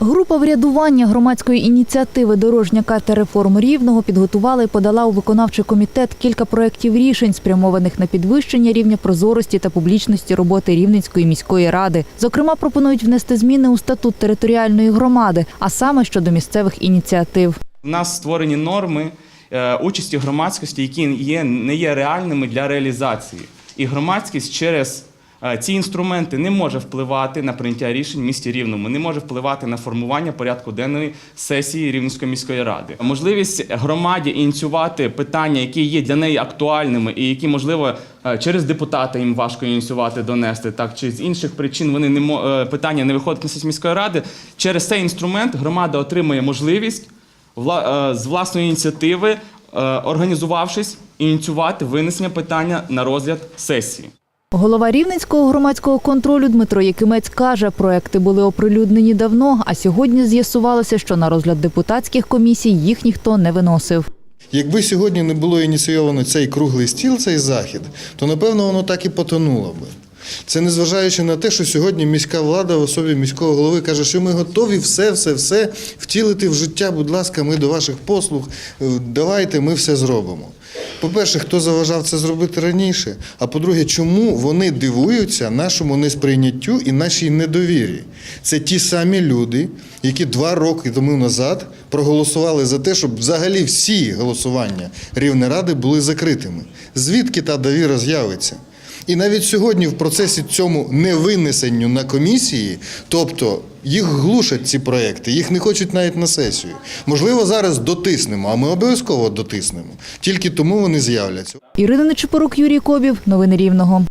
Група врядування громадської ініціативи Дорожня карта реформ рівного підготувала і подала у виконавчий комітет кілька проєктів рішень, спрямованих на підвищення рівня прозорості та публічності роботи Рівненської міської ради. Зокрема, пропонують внести зміни у статут територіальної громади, а саме щодо місцевих ініціатив. У нас створені норми е, участі громадськості, які не є реальними для реалізації. І громадськість через ці інструменти не може впливати на прийняття рішень в місті Рівному, не може впливати на формування порядку денної сесії Рівненської міської ради. Можливість громаді ініціювати питання, які є для неї актуальними, і які, можливо, е, через депутата їм важко ініціювати, донести, так чи з інших причин вони не мо- е, питання не виходять на сесію міської ради. Через цей інструмент громада отримує можливість е, з власної ініціативи, е, організувавшись, ініціювати винесення питання на розгляд сесії. Голова Рівненського громадського контролю Дмитро Якимець каже, проекти були оприлюднені давно, а сьогодні з'ясувалося, що на розгляд депутатських комісій їх ніхто не виносив. Якби сьогодні не було ініційовано цей круглий стіл, цей захід, то напевно воно так і потонуло би. Це незважаючи на те, що сьогодні міська влада в особі міського голови каже, що ми готові все, все, все втілити в життя. Будь ласка, ми до ваших послуг. е, Давайте, ми все зробимо. По-перше, хто заважав це зробити раніше? А по-друге, чому вони дивуються нашому несприйняттю і нашій недовірі? Це ті самі люди, які два роки тому назад проголосували за те, щоб взагалі всі голосування Рівнеради були закритими. Звідки та довіра з'явиться? І навіть сьогодні в процесі цьому невинесенню на комісії, тобто їх глушать ці проекти, їх не хочуть навіть на сесію. Можливо, зараз дотиснемо, а ми обов'язково дотиснемо. Тільки тому вони з'являться. Ірина Нечипорук, Юрій Кобів. Новини Рівного.